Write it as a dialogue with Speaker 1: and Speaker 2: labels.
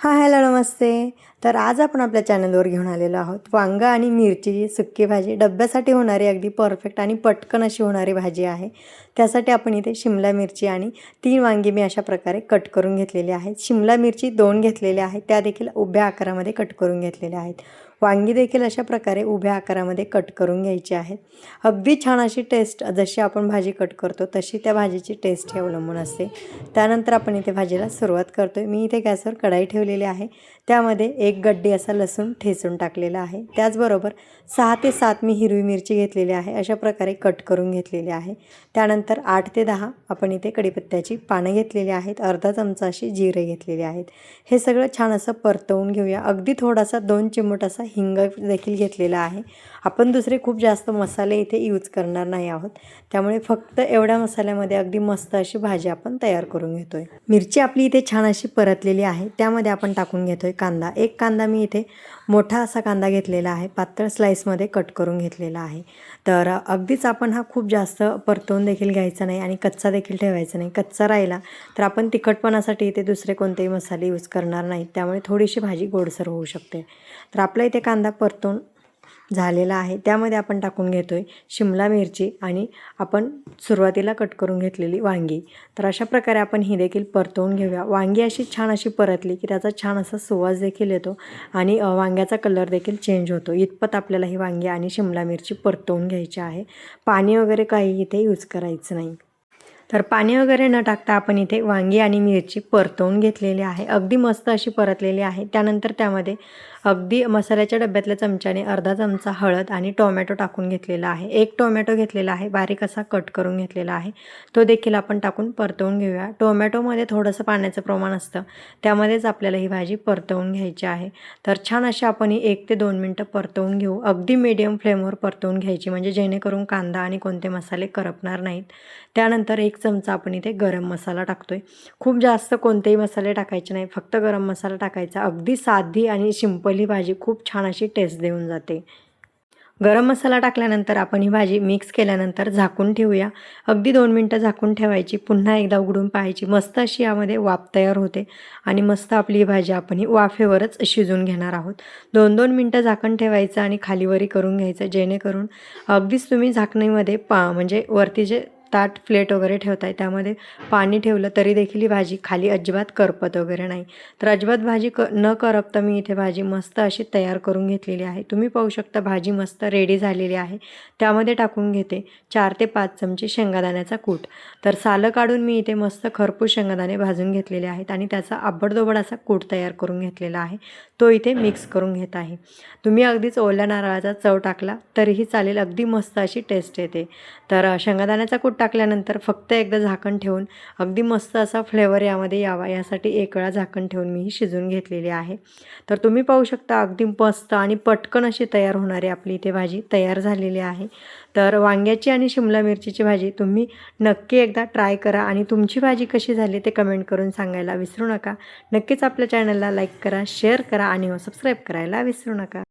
Speaker 1: हां हॅलो नमस्ते. तर आज आपण आपल्या चॅनलवर घेऊन आलेलो आहोत. वांगं आणि मिरची सुक्की भाजी डब्यासाठी होणारी अगदी परफेक्ट आणि पटकन अशी होणारी भाजी आहे. त्यासाठी आपण इथे शिमला मिरची आणि तीन वांगी मी अशा प्रकारे कट करून घेतलेली आहेत. शिमला मिरची दोन घेतलेल्या आहेत. त्या देखील उभ्या आकारामध्ये कट करून घेतलेल्या आहेत. वांगी देखील अशा प्रकारे उभ्या आकारामध्ये कट करून घ्यायची आहेत अगदी छान अशी टेस्ट जशी आपण भाजी कट करतो तशी त्या भाजीची टेस्ट ही अवलंबून असते. त्यानंतर आपण इथे भाजीला सुरुवात करतो आहे मी इथे गॅसवर कढाई ठेवलेली आहे. त्यामध्ये एक गड्डी असा लसूण ठेचून टाकलेला आहे. त्याचबरोबर सहा ते सात मी हिरवी मिरची घेतलेली आहे. अशा प्रकारे कट करून घेतलेली आहे. त्यानंतर आठ ते दहा आपण इथे कढीपत्त्याची पानं घेतलेली आहेत. अर्धा चमचा अशी जिरे घेतलेली आहेत. हे सगळं छान असं परतवून घेऊया. अगदी थोडासा दोन चिमूट असा हिंग देखील घेतलेला आहे. आपण दुसरे खूप जास्त मसाले इथे यूज करणार नाही आहोत. त्यामुळे फक्त एवढ्या मसाल्यामध्ये अगदी मस्त अशी भाजी आपण तयार करून घेतो आहे मिरची आपली इथे छान अशी परतलेली आहे. त्यामध्ये आपण टाकून घेतो आहे कांदा. एक कांदा मी इथे मोठा असा कांदा घेतलेला आहे. पातळ स्लाईसमध्ये कट करून घेतलेला आहे. तर अगदीच आपण हा खूप जास्त परतवून देखील घ्यायचा नाही आणि कच्चा देखील ठेवायचा नाही. कच्चा राहिला तर आपण तिखटपणासाठी इथे दुसरे कोणतेही मसाले यूज करणार नाहीत त्यामुळे थोडीशी भाजी गोडसर होऊ शकते. तर आपल्या इथे कांदा परतून झालेला आहे. त्यामध्ये आपण टाकून घेतो आहे शिमला मिरची आणि आपण सुरुवातीला कट करून घेतलेली वांगी. तर अशा प्रकारे आपण ही देखील परतवून घेऊया. वांगी अशी छान अशी परतली की त्याचा छान असा सुवास देखील येतो आणि वांग्याचा कलर देखील चेंज होतो. इतपत आपल्याला ही वांगी आणि शिमला मिरची परतवून घ्यायची आहे. पाणी वगैरे काही इथे यूज करायचं नाही. तर पाणी वगैरे न टाकता आपण इथे वांगी आणि मिरची परतवून घेतलेली आहे. अगदी मस्त अशी परतलेली आहे. त्यानंतर त्यामध्ये अगदी मसाल्याच्या डब्यातल्या चमच्याने अर्धा चमचा हळद आणि टोमॅटो टाकून घेतलेला आहे. एक टोमॅटो घेतलेला आहे. बारीक असा कट करून घेतलेला आहे. तो देखील आपण टाकून परतवून घेऊया. टोमॅटोमध्ये थोडंसं पाण्याचं प्रमाण असतं. त्यामध्येच आपल्याला ही भाजी परतवून घ्यायची आहे. तर छान अशी आपण ही एक ते दोन मिनटं परतवून घेऊ. अगदी मीडियम फ्लेमवर परतवून घ्यायची. म्हणजे जेणेकरून कांदा आणि कोणते मसाले करपणार नाहीत. त्यानंतर एक चमचा आपण इथे गरम मसाला टाकतो आहे खूप जास्त कोणतेही मसाले टाकायचे नाही. फक्त गरम मसाला टाकायचा. अगदी साधी आणि सिंपल ही भाजी खूप छान अशी टेस्ट देऊन जाते. गरम मसाला टाकल्यानंतर आपण ही भाजी मिक्स केल्यानंतर झाकून ठेवूया. अगदी दोन मिनटं झाकून ठेवायची पुन्हा एकदा उघडून पाहायची. मस्त अशी यामध्ये वाफ तयार होते आणि मस्त आपली ही भाजी आपण ही वाफेवरच शिजून घेणार आहोत. दोन दोन मिनटं झाकण ठेवायचं आणि खालीवरी करून घ्यायचं जेणेकरून अगदीच तुम्ही झाकणीमध्ये पा म्हणजे वरती जे ताट प्लेट वगैरे ठेवत आहे त्यामध्ये पाणी ठेवलं तरी देखील ही भाजी खाली अजिबात करपत वगैरे नाही. तर अजिबात भाजी क न करपता मी इथे भाजी मस्त अशी तयार करून घेतलेली आहे. तुम्ही पाहू शकता भाजी मस्त रेडी झालेली आहे. त्यामध्ये टाकून घेते चार ते पाच चमचे शेंगादाण्याचा कूट. तर सालं काढून मी इथे मस्त खरपूस शेंगादाणे भाजून घेतलेले आहेत आणि त्याचा आबडदोबड असा कूट तयार करून घेतलेला आहे. तो इथे मिक्स करून घेत आहे. तुम्ही अगदीच ओल्या नारळाचा चव टाकला तरीही चालेल. अगदी मस्त अशी टेस्ट येते. तर शेंगादाण्याचा कूट टाकल्यानंतर फक्त एकदा झाकण ठेवून अगदी मस्त असा फ्लेवर यामध्ये यावा. यासाठी एक वेळा झाकण ठेवून मी ही शिजून घेतलेली आहे. तर तुम्ही पाहू शकता अगदी मस्त आणि पटकन अशी तयार होणारी आपली इथे भाजी तयार झालेली आहे. तर वांग्याची आणि शिमला मिरचीची भाजी तुम्ही नक्की एकदा ट्राय करा आणि तुमची भाजी कशी झाली ते कमेंट करून सांगायला विसरू नका. नक्कीच आपल्या चॅनलला लाईक करा शेअर करा आणि हो, सबस्क्राईब करायला विसरू नका.